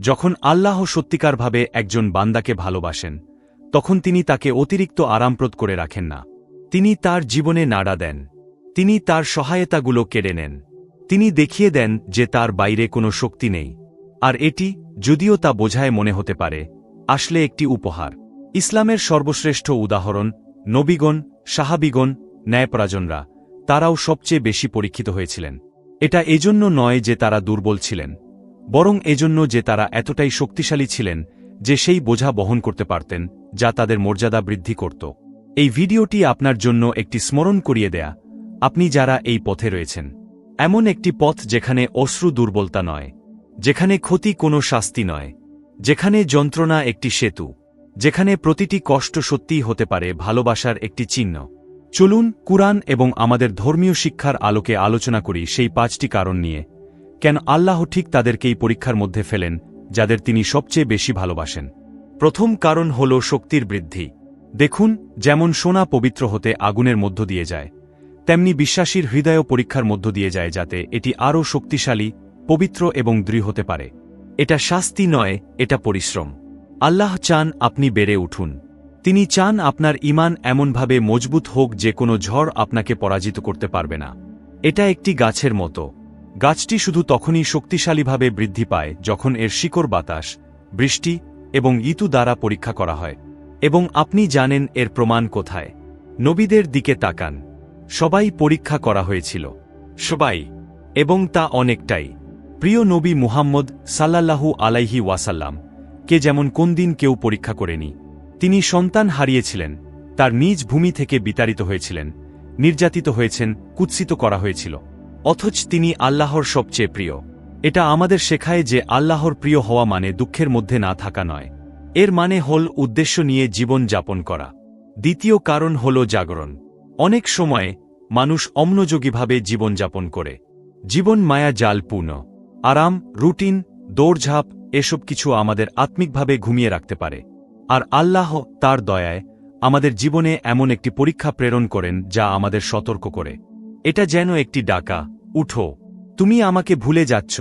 যখন আল্লাহ সত্যিকারভাবে একজন বান্দাকে ভালোবাসেন, তখন তিনি তাকে অতিরিক্ত আরামপ্রদ করে রাখেন না। তিনি তার জীবনে নাড়া দেন। তিনি তার সহায়তাগুলো কেড়ে নেন। তিনি দেখিয়ে দেন যে তার বাইরে কোনো শক্তি নেই। আর এটি, যদিও তা বোঝায় মনে হতে পারে, আসলে একটি উপহার। ইসলামের সর্বশ্রেষ্ঠ উদাহরণ, নবীগণ, সাহাবিগণ, ন্যায়পরাজনরা, তারাও সবচেয়ে বেশি পরীক্ষিত হয়েছিলেন। এটা এজন্য নয় যে তারা দুর্বল ছিলেন। বরং এজন্য যে তারা এতটাই শক্তিশালী ছিলেন, যে সেই বোঝা বহন করতে পারতেন, যা তাদের মর্যাদা বৃদ্ধি করত। এই ভিডিওটি আপনার জন্য একটি স্মরণ করিয়ে দেয়া, আপনি যারা এই পথে রয়েছেন। এমন একটি পথ যেখানে অশ্রু দুর্বলতা নয়, যেখানে ক্ষতি কোনো শাস্তি নয়, যেখানে যন্ত্রণা একটি সেতু, যেখানে প্রতিটি কষ্ট সত্যিই হতে পারে ভালোবাসার একটি চিহ্ন। চলুন কুরআন এবং আমাদের ধর্মীয় শিক্ষার আলোকে আলোচনা করি সেই পাঁচটি কারণ নিয়ে। কেন আল্লাহ ঠিক তাদেরকেই পরীক্ষার মধ্যে ফেলেন, যাদের তিনি সবচেয়ে বেশি ভালোবাসেন। প্রথম কারণ হল শক্তির বৃদ্ধি। দেখুন, যেমন সোনা পবিত্র হতে আগুনের মধ্য দিয়ে যায়, তেমনি বিশ্বাসীর হৃদয় পরীক্ষার মধ্য দিয়ে যায় যাতে এটি আরও শক্তিশালী, পবিত্র এবং দৃঢ় হতে পারে। এটা শাস্তি নয়, এটা পরিশ্রম। আল্লাহ চান আপনি বেড়ে উঠুন। তিনি চান আপনার ইমান এমনভাবে মজবুত হোক যে কোনো ঝড় আপনাকে পরাজিত করতে পারবে না। এটা একটি গাছের মতো। গাছটি শুধু তখনই শক্তিশালীভাবে বৃদ্ধি পায় যখন এর শিকড় বাতাস, বৃষ্টি এবং ইতু দ্বারা পরীক্ষা করা হয়। এবং আপনি জানেন এর প্রমাণ কোথায়। নবীদের দিকে তাকান। সবাই পরীক্ষা করা হয়েছিল। সবাই। এবং তা অনেকটাই। প্রিয় নবী মুহাম্মদ সাল্লাল্লাহু আলাইহি ওয়াসাল্লাম, কে যেমন কোন দিন কেউ পরীক্ষা করেনি, তিনি সন্তান হারিয়েছিলেন, তার নিজ ভূমি থেকে বিতাড়িত হয়েছিলেন, নির্যাতিত হয়েছেন, কুৎসিত করা হয়েছিল। অথচ তিনি আল্লাহর সবচেয়ে প্রিয়। এটা আমাদের শেখায় যে আল্লাহর প্রিয় হওয়া মানে দুঃখের মধ্যে না থাকা নয়। এর মানে হল উদ্দেশ্য নিয়ে জীবন যাপন করা। দ্বিতীয় কারণ হল জাগরণ। অনেক সময়ে মানুষ অম্নযোগীভাবে জীবনযাপন করে। জীবন মায়া জাল পূর্ণ। আরাম, রুটিন, দৌড়ঝাঁপ এসব কিছু আমাদের আত্মিকভাবে ঘুমিয়ে রাখতে পারে। আর আল্লাহ তার দয়ায় আমাদের জীবনে এমন একটি পরীক্ষা প্রেরণ করেন যা আমাদের সতর্ক করে। এটা যেন একটি ডাকা উঠো, তুমি আমাকে ভুলে যাচ্ছ,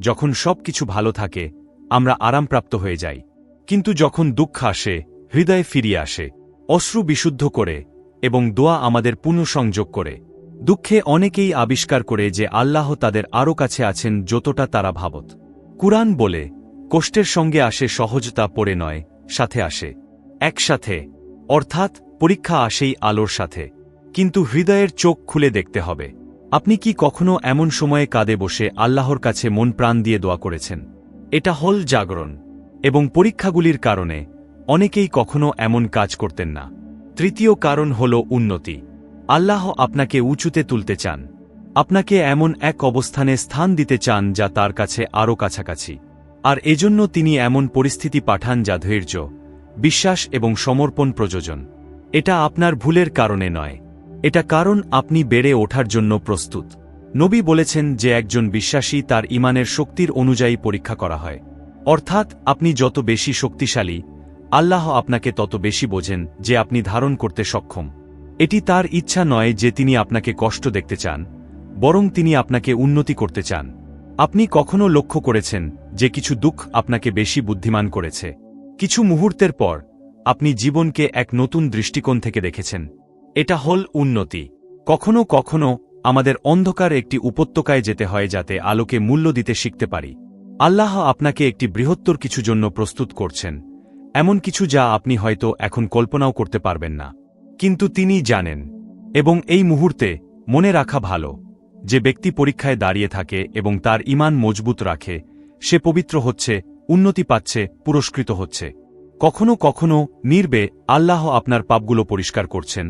যখন সব কিছু ভালো থাকে, আমরা আরামপ্রাপ্ত হয়ে যাই। কিন্তু যখন দুঃখ আসে, হৃদয়ে ফিরিয়ে আসে, অশ্রু বিশুদ্ধ করে, এবং দোয়া আমাদের পুনঃসংযোগ করে, দুঃখে অনেকেই আবিষ্কার করে যে আল্লাহ তাদের আরও কাছে আছেন যতটা তারা ভাবত। কুরআন বলে, কষ্টের সঙ্গে আসে সহজতা পড়ে নয়, সাথে আসে, একসাথে, অর্থাৎ পরীক্ষা আসেই আলোর সাথে। কিন্তু হৃদয়ের চোখ খুলে দেখতে হবে। আপনি কি কখনো এমন সময়ে কাঁদে বসে আল্লাহর কাছে মন প্রাণ দিয়ে দোয়া করেছেন? এটা হল জাগরণ। এবং পরীক্ষাগুলির কারণে অনেকেই কখনো এমন কাজ করতেন না। তৃতীয় কারণ হল উন্নতি। আল্লাহ আপনাকে উঁচুতে তুলতে চান। আপনাকে এমন এক অবস্থানে স্থান দিতে চান যা তার কাছে আরও কাছাকাছি। আর এজন্য তিনি এমন পরিস্থিতি পাঠান যা ধৈর্য, বিশ্বাস এবং সমর্পণ প্রযোজন। এটা আপনার ভুলের কারণে নয়। এটা কারণ আপনি বেড়ে ওঠার জন্য প্রস্তুত। নবী বলেছেন যে একজন বিশ্বাসী তার ইমানের শক্তির অনুযায়ী পরীক্ষা করা হয়। অর্থাৎ আপনি যত বেশি শক্তিশালী, আল্লাহ আপনাকে তত বেশি বোঝেন যে আপনি ধারণ করতে সক্ষম। এটি তার ইচ্ছা নয় যে তিনি আপনাকে কষ্ট দেখতে চান, বরং তিনি আপনাকে উন্নতি করতে চান। আপনি কখনো লক্ষ্য করেছেন যে কিছু দুঃখ আপনাকে বেশি বুদ্ধিমান করেছে? কিছু মুহূর্তের পর আপনি জীবনকে এক নতুন দৃষ্টিকোণ থেকে দেখেছেন। এটা হল উন্নতি। কখনো কখনো আমাদের অন্ধকার একটি উপত্যকায় যেতে হয় যাতে আলোকে মূল্য দিতে শিখতে পারি। আল্লাহ আপনাকে একটি বৃহত্তর কিছু জন্য প্রস্তুত করছেন, এমন কিছু যা আপনি হয়তো এখন কল্পনাও করতে পারবেন না। কিন্তু তিনি জানেন, এবং এই মুহূর্তে মনে রাখা ভালো, যে ব্যক্তি পরীক্ষায় দাঁড়িয়ে থাকে এবং তার ইমান মজবুত রাখে, সে পবিত্র হচ্ছে, উন্নতি পাচ্ছে, পুরস্কৃত হচ্ছে। কখনো কখনো নির্বে আল্লাহ আপনার পাপগুলো পরিষ্কার করছেন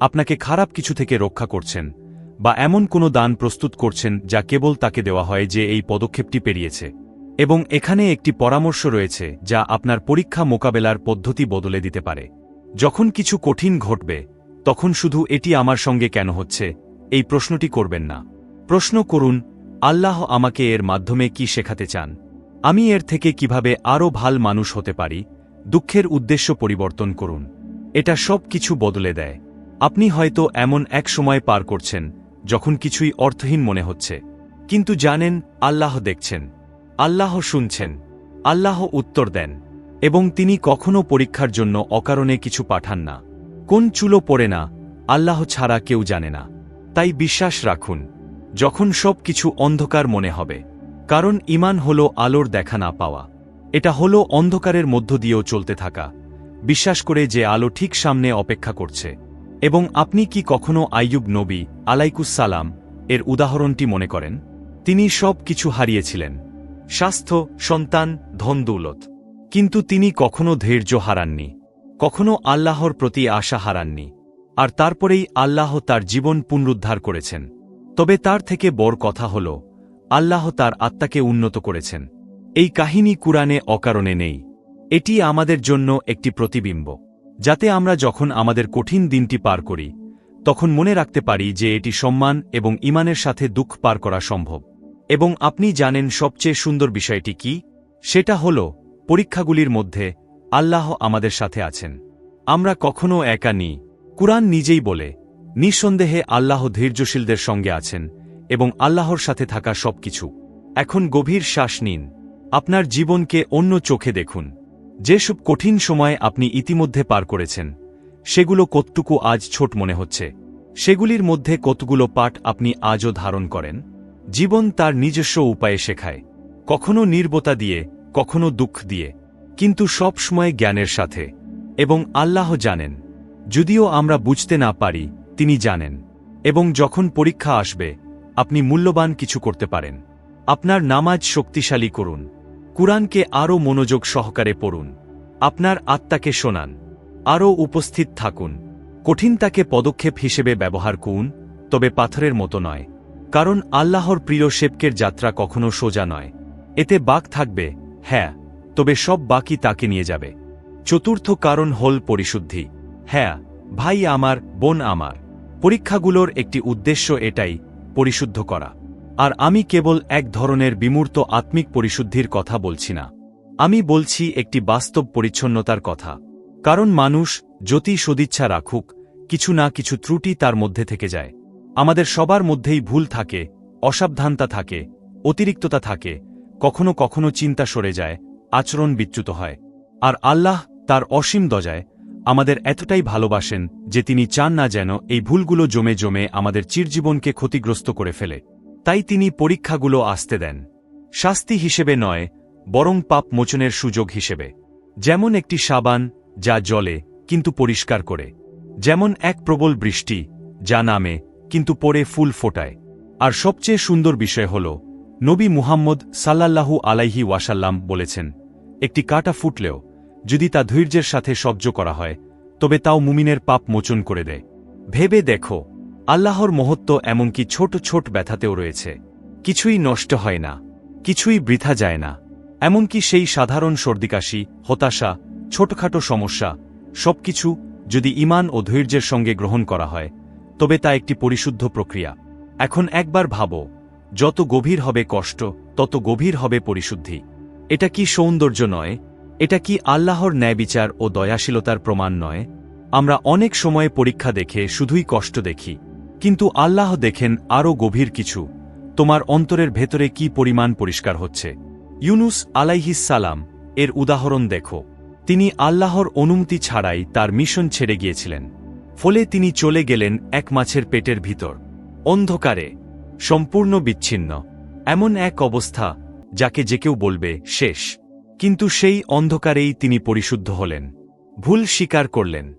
আপনাকে খারাপ কিছু থেকে রক্ষা করছেন বা এমন কোনো দান প্রস্তুত করছেন যা কেবল তাকে দেওয়া হয় যে এই পদক্ষেপটি পেরিয়েছে। এবং এখানে একটি পরামর্শ রয়েছে যা আপনার পরীক্ষা মোকাবেলার পদ্ধতি বদলে দিতে পারে। যখন কিছু কঠিন ঘটবে, তখন শুধু এটি আমার সঙ্গে কেন হচ্ছে, এই প্রশ্নটি করবেন না। প্রশ্ন করুন, আল্লাহ আমাকে এর মাধ্যমে কি শেখাতে চান? আমি এর থেকে কীভাবে আরও ভালো মানুষ হতে পারি? দুঃখের উদ্দেশ্য পরিবর্তন করুন। এটা সব কিছু বদলে দেয়। আপনি হয়তো এমন এক সময় পার করছেন, যখন কিছুই অর্থহীন মনে হচ্ছে। কিন্তু জানেন, আল্লাহ দেখছেন। আল্লাহ শুনছেন। আল্লাহ উত্তর দেন। এবং তিনি কখনও পরীক্ষার জন্য অকারণে কিছু পাঠান না। কোন চুলো পড়ে না, আল্লাহ ছাড়া কেউ জানে না। তাই বিশ্বাস রাখুন, যখন সব কিছু অন্ধকার মনে হবে। কারণ ইমান হল আলোর দেখা না পাওয়া। এটা হল অন্ধকারের মধ্য দিয়েও চলতে থাকা। বিশ্বাস করে যে আলো ঠিক সামনে অপেক্ষা করছে। এবং আপনি কি কখনো আইয়ুব নবী আলাইকুসালাম এর উদাহরণটি মনে করেন? তিনি সব কিছু হারিয়েছিলেন। স্বাস্থ্য, সন্তান, ধন, দৌলত। কিন্তু তিনি কখনো ধৈর্য হারাননি। কখনো আল্লাহর প্রতি আশা হারাননি। আর তারপরেই আল্লাহ তার জীবন পুনরুদ্ধার করেছেন। তবে তার থেকে বড় কথা হল, আল্লাহ তার আত্মাকে উন্নত করেছেন। এই কাহিনী কুরআনে অকারণে নেই। এটি আমাদের জন্য একটি প্রতিবিম্ব। যাতে আমরা যখন আমাদের কঠিন দিনটি পার করি, তখন মনে রাখতে পারি যে এটি সম্মান এবং ইমানের সাথে দুঃখ পার করা সম্ভব। এবং আপনি জানেন সবচেয়ে সুন্দর বিষয়টি কি? সেটা হল, পরীক্ষাগুলির মধ্যে আল্লাহ আমাদের সাথে আছেন। আমরা কখনও একা নিই কুরআন নিজেই বলে, নিঃসন্দেহে আল্লাহ ধৈর্যশীলদের সঙ্গে আছেন এবং আল্লাহর সাথে থাকা সবকিছু। এখন গভীর শ্বাস নিন। আপনার জীবনকে অন্য চোখে দেখুন। যেসব কঠিন সময় আপনি ইতিমধ্যে পার করেছেন, সেগুলো কতটুকু আজ ছোট মনে হচ্ছে? সেগুলির মধ্যে কতগুলো পাঠ আপনি আজও ধারণ করেন? জীবন তার নিজস্ব উপায়ে শেখায়। কখনো নির্বতা দিয়ে, কখনো দুঃখ দিয়ে, কিন্তু সব সময় জ্ঞানের সাথে। এবং আল্লাহ জানেন। যদিও আমরা বুঝতে না পারি, তিনি জানেন। এবং যখন পরীক্ষা আসবে, আপনি মূল্যবান কিছু করতে পারেন। আপনার নামাজ শক্তিশালী করুন। কুরআনকে আরও মনোযোগ সহকারে পড়ুন। আপনার আত্মাকে শোনান। আরও উপস্থিত থাকুন। কঠিন তাকে পদক্ষেপ হিসেবে ব্যবহার করুন, তবে পাথরের মতো নয়। কারণ আল্লাহর প্রিয় শেপকের যাত্রা কখনো সোজা নয়। এতে বাক থাকবে হ্যাঁ তবে সব বাকি তাকে নিয়ে যাবে। চতুর্থ কারণ হল পরিশুদ্ধি। হ্যাঁ ভাই আমার, বোন আমার। পরীক্ষাগুলোর একটি উদ্দেশ্য এটাই, পরিশুদ্ধ করা। আর আমি কেবল এক ধরনের বিমূর্ত আত্মিক পরিশুদ্ধির কথা বলছি না। আমি বলছি একটি বাস্তব পরিচ্ছন্নতার কথা। কারণ মানুষ যতই সদিচ্ছা রাখুক, কিছু না কিছু ত্রুটি তার মধ্যে থেকে যায়। আমাদের সবার মধ্যেই ভুল থাকে, অসাবধানতা থাকে, অতিরিক্ততা থাকে, কখনো কখনো চিন্তা সরে যায়, আচরণ বিচ্যুত হয়। আর আল্লাহ তার অসীম দজায় আমাদের এতটাই ভালোবাসেন যে তিনি চান না যেন এই ভুলগুলো জমে জমে আমাদের চিরজীবনকে ক্ষতিগ্রস্ত করে ফেলে। তাই তিনি পরীক্ষাগুলো আসতে দেন। শাস্তি হিসেবে নয়, বরং পাপ মোচনের সুযোগ হিসেবে। যেমন একটি সাবান, যা জলে কিন্তু পরিষ্কার করে। যেমন এক প্রবল বৃষ্টি, যা নামে, কিন্তু পরে ফুল ফোটায়। আর সবচেয়ে সুন্দর বিষয় হল, নবী মুহাম্মদ সাল্লাল্লাহু আলাইহি ওয়াসাল্লাম বলেছেন, একটি কাটা ফুটলেও, যদি তা ধৈর্যের সাথে সহ্য করা হয়, তবে তাও মুমিনের পাপ মোচন করে দেয়। ভেবে দেখো আল্লাহর মহত্ব এমনকি ছোট ছোট ব্যথাতেও রয়েছে। কিছুই নষ্ট হয় না, কিছুই বৃথা যায় না। এমনকি সেই সাধারণ সর্দিকাশি, হতাশা, ছোটখাটো সমস্যা, সবকিছু যদি ইমান ও ধৈর্যের সঙ্গে গ্রহণ করা হয়, তবে তা একটি পরিশুদ্ধ প্রক্রিয়া। এখন একবার ভাবো, যত গভীর হবে কষ্ট, তত গভীর হবে পরিশুদ্ধি। এটা কি সৌন্দর্য নয়? এটা কি আল্লাহর ন্যায়বিচার ও দয়াশীলতার প্রমাণ নয়? আমরা অনেক সময় পরীক্ষা দেখে শুধুই কষ্ট দেখি। কিন্তু আল্লাহ দেখেন আরও গভীর কিছু। তোমার অন্তরের ভেতরে কি পরিমাণ পরিষ্কার হচ্ছে? ইউনুস আলাইহিসালাম এর উদাহরণ দেখো। তিনি আল্লাহর অনুমতি ছাড়াই তার মিশন ছেড়ে গিয়েছিলেন। ফলে তিনি চলে গেলেন এক মাছের পেটের ভিতর। অন্ধকারে, সম্পূর্ণ বিচ্ছিন্ন, এমন এক অবস্থা যাকে যে কেউ বলবে, শেষ। কিন্তু সেই অন্ধকারেই তিনি পরিশুদ্ধ হলেন। ভুল স্বীকার করলেন।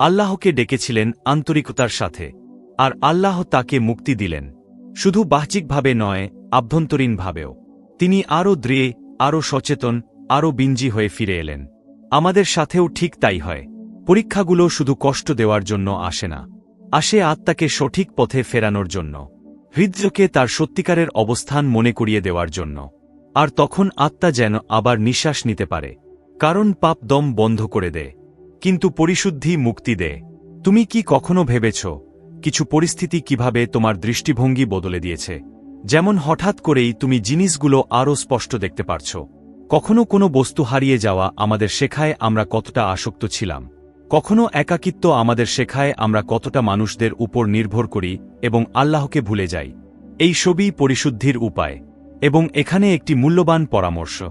আল্লাহকে ডেকেছিলেন আন্তরিকতার সাথে। আর আল্লাহ তাকে মুক্তি দিলেন। শুধু বাহ্যিকভাবে নয়, আভ্যন্তরীণভাবেও। তিনি আরও দৃঢ়, আরও সচেতন, আরও বিঞ্জি হয়ে ফিরে এলেন। আমাদের সাথেও ঠিক তাই হয়। পরীক্ষাগুলো শুধু কষ্ট দেওয়ার জন্য আসে না। আসে আত্মাকে সঠিক পথে ফেরানোর জন্য। হৃদয়কে তার সত্যিকারের অবস্থান মনে করিয়ে দেওয়ার জন্য। আর তখন আত্মা যেন আবার নিঃশ্বাস নিতে পারে। কারণ পাপ দম বন্ধ করে দেয়। কিন্তু পরিশুদ্ধি মুক্তি দেয়। তুমি কি কখনো ভেবেছ কিছু পরিস্থিতি কীভাবে তোমার দৃষ্টিভঙ্গি বদলে দিয়েছে। যেমন হঠাৎ করেই তুমি জিনিসগুলো আরও স্পষ্ট দেখতে পারছ। কখনো কোনো বস্তু হারিয়ে যাওয়া আমাদের শেখায় আমরা কতটা আসক্ত ছিলাম। কখনো একাকিত্ব আমাদের শেখায় আমরা কতটা মানুষদের উপর নির্ভর করি এবং আল্লাহকে ভুলে যাই। এই সবই পরিশুদ্ধির উপায়। এবং এখানে একটি মূল্যবান পরামর্শ।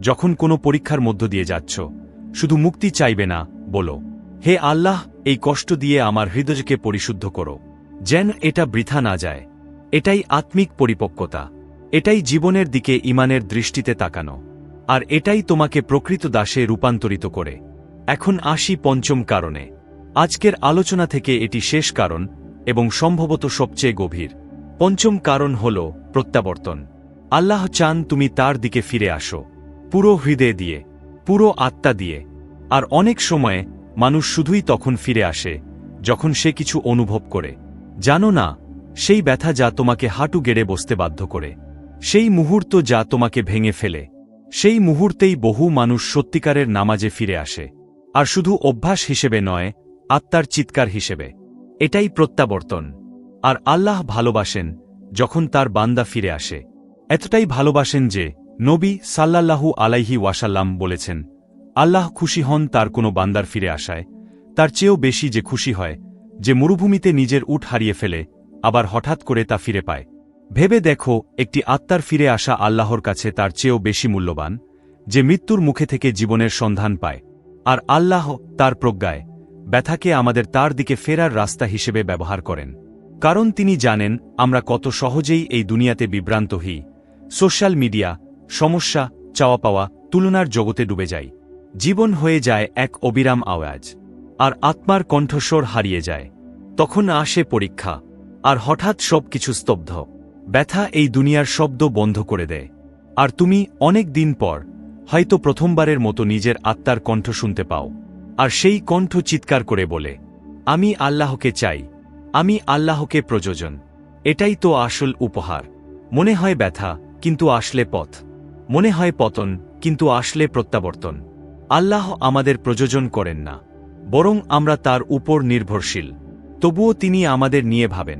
যখন কোনো পরীক্ষার মধ্য দিয়ে যাচ্ছ, শুধু মুক্তি চাইবে না, বলো। হে আল্লাহ, এই কষ্ট দিয়ে আমার হৃদয়কে পরিশুদ্ধ করো। যেন এটা বৃথা না যায়। এটাই আত্মিক পরিপক্কতা। এটাই জীবনের দিকে ইমানের দৃষ্টিতে তাকানো। আর এটাই তোমাকে প্রকৃত দাসে রূপান্তরিত করে। এখন আসি পঞ্চম কারণে। আজকের আলোচনা থেকে এটি শেষ কারণ এবং সম্ভবত সবচেয়ে গভীর। পঞ্চম কারণ হল প্রত্যাবর্তন। আল্লাহ চান তুমি তার দিকে ফিরে আসো। পুরো হৃদয় দিয়ে, পুরো আত্মা দিয়ে। আর অনেক সময়ে মানুষ শুধুই তখন ফিরে আসে, যখন সে কিছু অনুভব করে। জানো না, সেই ব্যথা যা তোমাকে হাঁটু গেড়ে বসতে বাধ্য করে। সেই মুহূর্ত যা তোমাকে ভেঙে ফেলে। সেই মুহূর্তেই বহু মানুষ সত্যিকারের নামাজে ফিরে আসে। আর শুধু অভ্যাস হিসেবে নয়, আত্মার চিৎকার হিসেবে। এটাই প্রত্যাবর্তন। আর আল্লাহ ভালোবাসেন যখন তার বান্দা ফিরে আসে। এতটাই ভালোবাসেন যে নবী সাল্লাল্লাহু আলাইহি ওয়াসাল্লাম বলেছেন আল্লাহ খুশি হন তার কোনো বান্দার ফিরে আসায়, তার চেয়েও বেশি যে খুশি হয়, যে মরুভূমিতে নিজের উঠ হারিয়ে ফেলে, আবার হঠাৎ করে তা ফিরে পায়। ভেবে দেখো, একটি আত্মার ফিরে আসা আল্লাহর কাছে তার চেয়েও বেশি মূল্যবান, যে মৃত্যুর মুখে থেকে জীবনের সন্ধান পায়। আর আল্লাহ তার প্রজ্ঞায়, ব্যথাকে আমাদের তার দিকে ফেরার রাস্তা হিসেবে ব্যবহার করেন। কারণ তিনি জানেন, আমরা কত সহজেই এই দুনিয়াতে বিভ্রান্ত হই। সোশ্যাল মিডিয়া, সমস্যা, চাওয়া পাওয়া, তুলনার জগতে ডুবে যাই। জীবন হয়ে যায় এক অবিরাম আওয়াজ। আর আত্মার কণ্ঠস্বর হারিয়ে যায়। তখন আসে পরীক্ষা। আর হঠাৎ সব কিছু স্তব্ধ। ব্যথা এই দুনিয়ার শব্দ বন্ধ করে দেয়। আর তুমি অনেক দিন পর হয়তো প্রথমবারের মতো নিজের আত্মার কণ্ঠ শুনতে পাও। আর সেই কণ্ঠ চিৎকার করে বলে, আমি আল্লাহকে চাই। আমি আল্লাহকে প্রযোজন। এটাই তো আসল উপহার। মনে হয় ব্যথা, কিন্তু আসলে পথ। মনে হয় পতন, কিন্তু আসলে প্রত্যাবর্তন। আল্লাহ আমাদের প্রযোজন করেন না, বরং আমরা তার উপর নির্ভরশীল। তবুও তিনি আমাদের নিয়ে ভাবেন।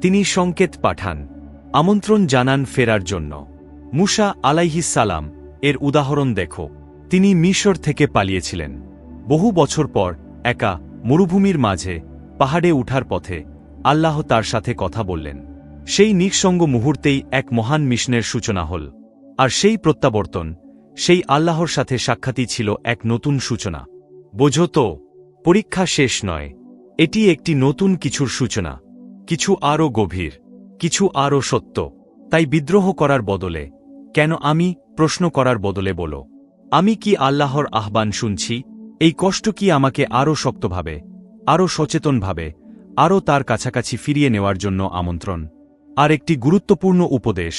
তিনি সংকেত পাঠান, আমন্ত্রণ জানান ফেরার জন্য। মুসা সালাম এর উদাহরণ দেখো। তিনি মিশর থেকে পালিয়েছিলেন। বহু বছর পর একা মরুভূমির মাঝে পাহাড়ে উঠার পথে আল্লাহ তার সাথে কথা বললেন। সেই নিঃসঙ্গ মুহূর্তেই এক মহান মিশনের সূচনা হল। আর সেই প্রত্যাবর্তন সেই আল্লাহর সাথে সাক্ষাৎই ছিল এক নতুন সূচনা। বোঝো তো, পরীক্ষা শেষ নয়, এটি একটি নতুন কিছুর সূচনা। কিছু আরও গভীর, কিছু আরও সত্য। তাই বিদ্রোহ করার বদলে, কেন আমি প্রশ্ন করার বদলে বলো। আমি কি আল্লাহর আহ্বান শুনছি? এই কষ্ট কি আমাকে আরও শক্তভাবে, আরও সচেতনভাবে, আরও তার কাছাকাছি ফিরিয়ে নেওয়ার জন্য আমন্ত্রণ? আর একটি গুরুত্বপূর্ণ উপদেশ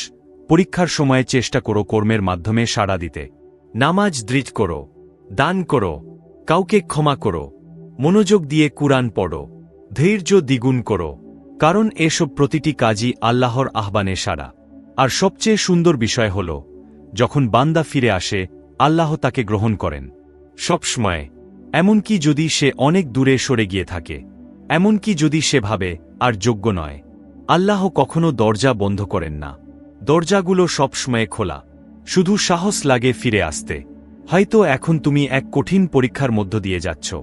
পরীক্ষার সময়ে চেষ্টা করো কর্মের মাধ্যমে সাড়া দিতে। নামাজ দৃঢ় করো, দান করো, কাউকে ক্ষমা করো, মনোযোগ দিয়ে কুরআন পড়ো, ধৈর্য দ্বিগুণ করো, কারণ এসব প্রতিটি কাজই আল্লাহর আহ্বানে সাড়া। আর সবচেয়ে সুন্দর বিষয় হল, যখন বান্দা ফিরে আসে, আল্লাহ তাকে গ্রহণ করেন। সবসময়, এমনকি যদি সে অনেক দূরে সরে গিয়ে থাকে, এমনকি যদি সে ভাবে, আর যোগ্য নয়। আল্লাহ কখনো দরজা বন্ধ করেন না। দরজাগুলো সবসময় খোলা। শুধু সাহস লাগে ফিরে আসতে। হয়তো এখন তুমি এক কঠিন পরীক্ষার মধ্য দিয়ে যাচ্ছ।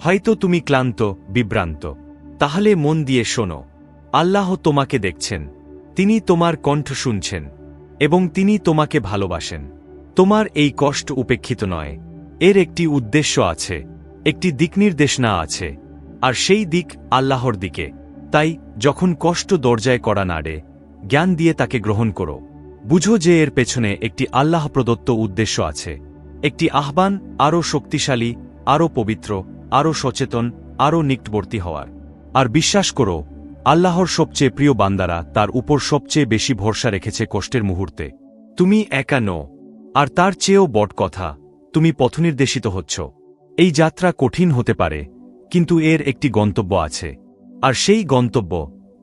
হয়তো তুমি ক্লান্ত, বিভ্রান্ত। তাহলে মন দিয়ে শোনো। আল্লাহ তোমাকে দেখছেন। তিনি তোমার কণ্ঠ শুনছেন। এবং তিনি তোমাকে ভালোবাসেন। তোমার এই কষ্ট উপেক্ষিত নয়। এর একটি উদ্দেশ্য আছে, একটি দিকনির্দেশনা আছে। আর সেই দিক আল্লাহর দিকে। তাই যখন কষ্ট দরজায় করা নাড়ে জ্ঞান দিয়ে তাকে গ্রহণ করো। বুঝো যে এর পেছনে একটি আল্লাহ প্রদত্ত উদ্দেশ্য আছে। একটি আহ্বান, আরও শক্তিশালী, আরও পবিত্র, আরও সচেতন, আরও নিকটবর্তী হওয়ার। আর বিশ্বাস করো, আল্লাহর সবচেয়ে প্রিয় বান্দারা তার উপর সবচেয়ে বেশি ভরসা রেখেছে কষ্টের মুহূর্তে। তুমি একা নো আর তার চেয়েও বট কথা, তুমি পথনির্দেশিত হচ্ছ। এই যাত্রা কঠিন হতে পারে, কিন্তু এর একটি গন্তব্য আছে। আর সেই গন্তব্য,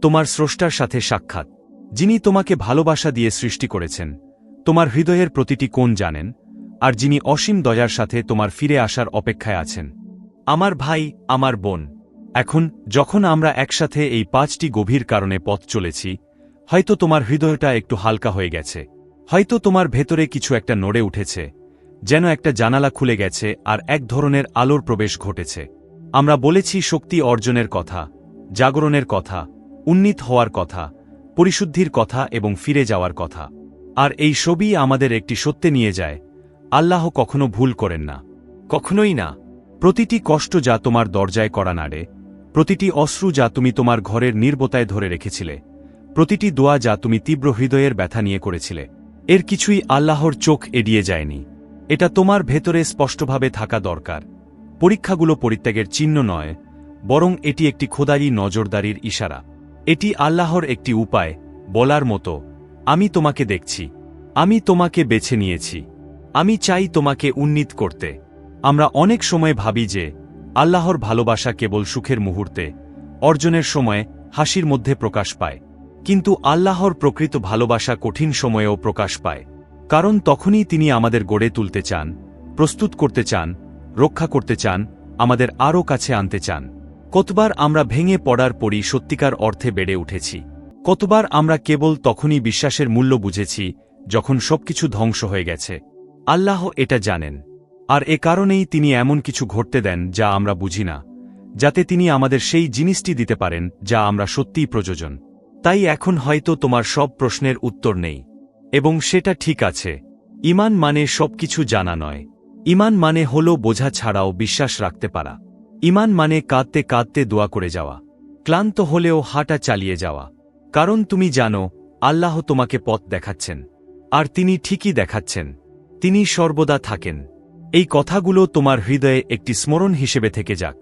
তোমার স্রষ্টার সাথে সাক্ষাৎ। যিনি তোমাকে ভালোবাসা দিয়ে সৃষ্টি করেছেন, তোমার হৃদয়ের প্রতিটি কোণ জানেন, আর যিনি অসীম দয়ার সাথে তোমার ফিরে আসার অপেক্ষায় আছেন। আমার ভাই, আমার বোন, এখন যখন আমরা একসাথে এই পাঁচটি গভীর কারণে পথ চলেছি, হয়তো তোমার হৃদয়টা একটু হালকা হয়ে গেছে, হয়তো তোমার ভেতরে কিছু একটা নড়ে উঠেছে, যেন একটা জানালা খুলে গেছে আর এক ধরনের আলোর প্রবেশ ঘটেছে। আমরা বলেছি শক্তি অর্জনের কথা, জাগরণের কথা, উন্নীত হওয়ার কথা পরিশুদ্ধির কথা এবং ফিরে যাওয়ার কথা। আর এই সবই আমাদের একটি সত্যে নিয়ে যায়, আল্লাহ কখনো ভুল করেন না। কখনোই না। প্রতিটি কষ্ট যা তোমার দরজায় করা নাড়ে, প্রতিটি অশ্রু যা তুমি তোমার ঘরের নির্বতায় ধরে রেখেছিলে, প্রতিটি দোয়া যা তুমি তীব্র হৃদয়ের ব্যথা নিয়ে করেছিলে, এর কিছুই আল্লাহর চোখ এড়িয়ে যায়নি। এটা তোমার ভেতরে স্পষ্টভাবে থাকা দরকার। পরীক্ষাগুলো পরিত্যাগের চিহ্ন নয়, বরং এটি একটি খোদারি নজরদারির ইশারা। এটি আল্লাহর একটি উপায়, বলার মতো। আমি তোমাকে দেখছি। আমি তোমাকে বেছে নিয়েছি। আমি চাই তোমাকে উন্নীত করতে। আমরা অনেক সময় ভাবি যে, আল্লাহর ভালোবাসা কেবল সুখের মুহূর্তে, অর্জনের সময়, হাসির মধ্যে প্রকাশ পায়। কিন্তু আল্লাহর প্রকৃত ভালোবাসা কঠিন সময়েও প্রকাশ পায়। কারণ তখনই তিনি আমাদের গড়ে তুলতে চান, প্রস্তুত করতে চান, রক্ষা করতে চান, আমাদের আরও কাছে আনতে চান। কতবার আমরা ভেঙে পড়ার পরই সত্যিকার অর্থে বেড়ে উঠেছি। কতবার আমরা কেবল তখনই বিশ্বাসের মূল্য বুঝেছি, যখন সবকিছু ধ্বংস হয়ে গেছে। আল্লাহ এটা জানেন। আর এ কারণেই তিনি এমন কিছু ঘটতে দেন যা আমরা বুঝি না, যাতে তিনি আমাদের সেই জিনিসটি দিতে পারেন যা আমরা সত্যিই প্রযোজন। তাই এখন হয়তো তোমার সব প্রশ্নের উত্তর নেই। এবং সেটা ঠিক আছে। ইমান মানে সবকিছু জানা নয়। ইমান মানে হল বোঝা ছাড়াও বিশ্বাস রাখতে পারা। ইমান মানে কাঁদতে কাঁদতে দোয়া করে যাওয়া। ক্লান্ত হলেও হাঁটা চালিয়ে যাওয়া। কারণ তুমি জানো, আল্লাহ তোমাকে পথ দেখাচ্ছেন। আর তিনি ঠিকই দেখাচ্ছেন। তিনি সর্বদা থাকেন। এই কথাগুলো তোমার হৃদয়ে একটি স্মরণ হিসেবে থেকে যাক।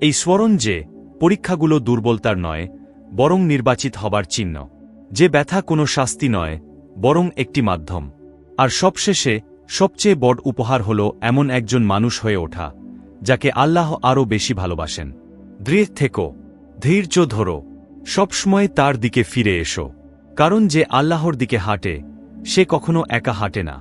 এই স্মরণ যে, পরীক্ষাগুলো দুর্বলতার নয়, বরং নির্বাচিত হবার চিহ্ন। যে ব্যথা কোনো শাস্তি নয়, বরং একটি মাধ্যম। আর সবশেষে, সবচেয়ে বড় উপহার হল এমন একজন মানুষ হয়ে ওঠা। যাকে আল্লাহ আরও বেশি ভালোবাসেন। দৃঢ় থেকো, ধৈর্য ধরো, সবসময় তার দিকে ফিরে এসো। কারণ যে আল্লাহর দিকে হাঁটে, সে কখনো একা হাঁটে না।